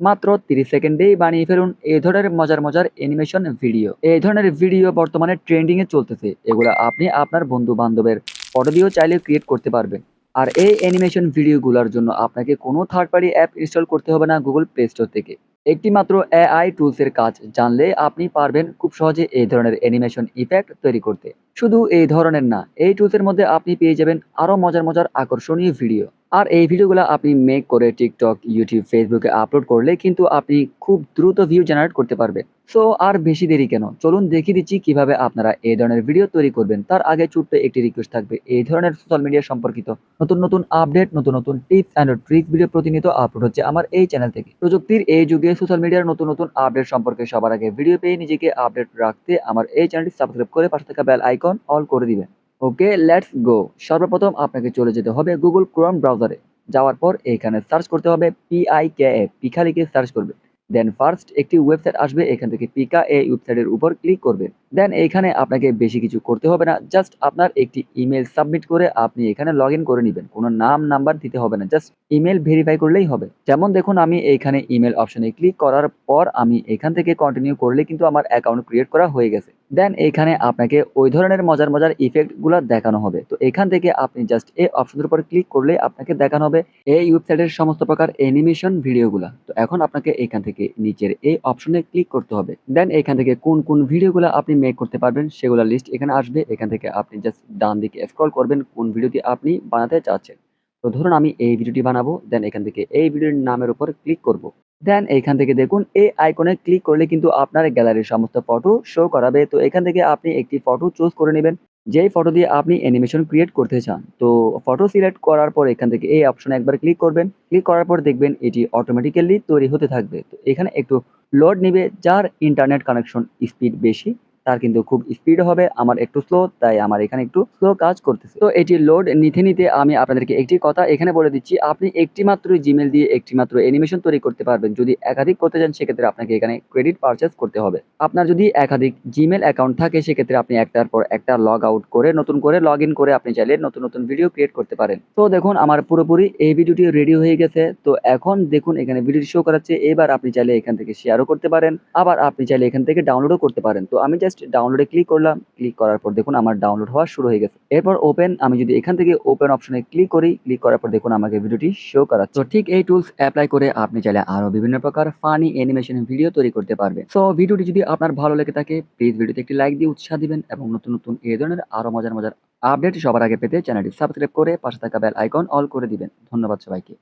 মাত্র তিরিশ সেকেন্ডেই বানিয়ে ফেলুন এই ধরনের মজার মজার অ্যানিমেশন ভিডিও এই ধরনের ভিডিও বর্তমানে ট্রেন্ডিং এ চলতেছে। এগুলো আপনি আপনার বন্ধু বান্ধবের ফটো দিয়েও চাইলে ক্রিয়েট করতে পারবেন। আর এই অ্যানিমেশন ভিডিওগুলোর জন্য আপনাকে কোনো থার্ড পার্টি অ্যাপ ইনস্টল করতে হবে না গুগল প্লে স্টোর থেকে। একটি মাত্র এআই টুলসের কাজ জানলে আপনি পারবেন খুব সহজে এই ধরনের অ্যানিমেশন ইফেক্ট তৈরি করতে। শুধু এই ধরনের না, এই টুলসের মধ্যে আপনি পেয়ে যাবেন আরও মজার মজার আকর্ষণীয় ভিডিও আর এই ভিডিওগুলো আপনি মেক করে টিকটক ইউটিউব ফেসবুকে আপলোড করলে কিন্তু আপনি খুব দ্রুত ভিউ জেনারেট করতে পারবেন সো আর বেশি দেরি কেন? চলুন দেখিয়ে দিচ্ছি কীভাবে আপনারা এই ধরনের ভিডিও তৈরি করবেন। তার আগে ছোট্ট একটি রিকোয়েস্ট থাকবে। এই ধরনের সোশ্যাল মিডিয়া সম্পর্কিত নতুন নতুন আপডেট নতুন নতুন টিপস অ্যান্ড ট্রিক্স ভিডিও প্রতিনিয়ত আপলোড হচ্ছে আমার এই চ্যানেল থেকে। প্রযুক্তির এই যুগে সোশ্যাল মিডিয়ার নতুন নতুন আপডেট সম্পর্কে সবার আগে ভিডিও পেয়ে নিজেকে আপডেট রাখতে আমার এই চ্যানেলটি সাবস্ক্রাইব করে পাশে থাকা বেল আইকন অল করে দিবেন। Okay, let's go. সর্বপ্রথম আপনাকে চলে যেতে হবে গুগল ক্রোম ব্রাউজারে। যাওয়ার পর এখানে সার্চ করতে হবে পিআইকে এ পিখা লিখে সার্চ করবে। দেন ফার্স্ট একটি ওয়েবসাইট আসবে, এখান থেকে পিকা এই ওয়েবসাইটের উপর ক্লিক করবেন দেন এখানে আপনাকে বেশি কিছু করতে হবে না, জাস্ট আপনার একটি ইমেল সাবমিট করে আপনি এখানে লগ করে নেবেন। কোনো নাম, নাম্বার দিতে হবে না, জাস্ট ইমেল ভেরিফাই করলেই হবে। যেমন দেখুন, আমি এইখানে ইমেল অপশনে ক্লিক করার পর আমি এখান থেকে কন্টিনিউ করলে কিন্তু আমার অ্যাকাউন্ট ক্রিয়েট করা হয়ে গেছে। দেন এখানে আপনাকে ওই ধরনের মজার মজার ইফেক্টগুলো দেখানো হবে। তো এখান থেকে আপনি জাস্ট এই অপশনের উপর ক্লিক করলে আপনাকে দেখানো হবে এই ওয়েবসাইটের সমস্ত প্রকার অ্যানিমেশন ভিডিওগুলো তো এখন আপনাকে এখান থেকে নিচের এই অপশনে ক্লিক করতে হবে। দেন এখান থেকে কোন কোন ভিডিওগুলো আপনি মেক করতে পারবেন সেগুলো লিস্ট এখানে আসবে। এখান থেকে আপনি জাস্ট ডান দিকে স্ক্রল করবেন কোন ভিডিওটি আপনি বানাতে চাচ্ছেন। তো ধরুন আমি এই ভিডিওটি বানাবো, দেন এখান থেকে এই ভিডিওর নামের উপর ক্লিক করব। দেন এখান থেকে দেখুন, এই আইকনে ক্লিক করলে কিন্তু আপনার গ্যালারির সমস্ত ফটো শো করাবে। তো এখান থেকে আপনি একটি ফটো চুজ করে নেবেন। যেই ফটো দিয়ে আপনি অ্যানিমেশন ক্রিয়েট করতে চান, তো ফটো সিলেক্ট করার পর এখান থেকে এই অপশনে একবার ক্লিক করবেন। ক্লিক করার পর দেখবেন এটি অটোমেটিক্যালি তৈরি হতে থাকবে। তো এখানে একটু লোড নেবে, যার ইন্টারনেট কানেকশন স্পিড বেশি। তার কিন্তু খুব স্পিড হবে, আমার একটু স্লো তাই আমার এখানে একটু স্লো কাজ করতেছে। তো এটি লোড নিতে নিতে আমি আপনাদেরকে একটি কথা এখানে বলে দিচ্ছি, আপনি একটি মাত্র জিমেল দিয়ে একটি মাত্র অ্যানিমেশন তৈরি করতে পারবেন। যদি একাধিক করতে চান, সেক্ষেত্রে আপনাকে এখানে ক্রেডিট পারচেস করতে হবে। আপনার যদি একাধিক জিমেল অ্যাকাউন্ট থাকে, সেক্ষেত্রে আপনি একটার পর একটা লগ আউট করে, নতুন করে লগ ইন করে আপনি চাইলে নতুন নতুন ভিডিও ক্রিয়েট করতে পারেন। তো দেখুন, আমার পুরোপুরি এই ভিডিওটি রেডি হয়ে গেছে। তো এখন দেখুন, এখানে ভিডিও শো করাচ্ছে। এবার আপনি চাইলে এখান থেকে শেয়ারও করতে পারেন। আবার আপনি চাইলে এখান থেকে ডাউনলোডও করতে পারেন। তো আমি জাস্ট ডাউনলোডে ক্লিক করলাম ক্লিক করার পর দেখুন আমার ডাউনলোড হওয়া শুরু হয়ে গেছে। এরপর ওপেন আমি যদি এখান থেকে ওপেন অপশনে ক্লিক করি ক্লিক করার পর দেখুন আমাকে ভিডিওটি শো করাচ্ছে। তো ঠিক এই টুলস অ্যাপ্লাই করে আপনি চাইলে আরও বিভিন্ন প্রকার ফানি অ্যানিমেশন ভিডিও তৈরি করতে পারবেন। সো ভিডিওটি যদি আপনার ভালো লেগে থাকে প্লিজ ভিডিওতে একটি লাইক দিয়ে উৎসাহ দিবেন এবং নতুন নতুন এই ধরনের আরও মজার মজার আপডেট সবার আগে পেতে চ্যানেলটি সাবস্ক্রাইব করে পাশে থাকা বেল আইকন অল করে দিবেন। ধন্যবাদ সবাইকে।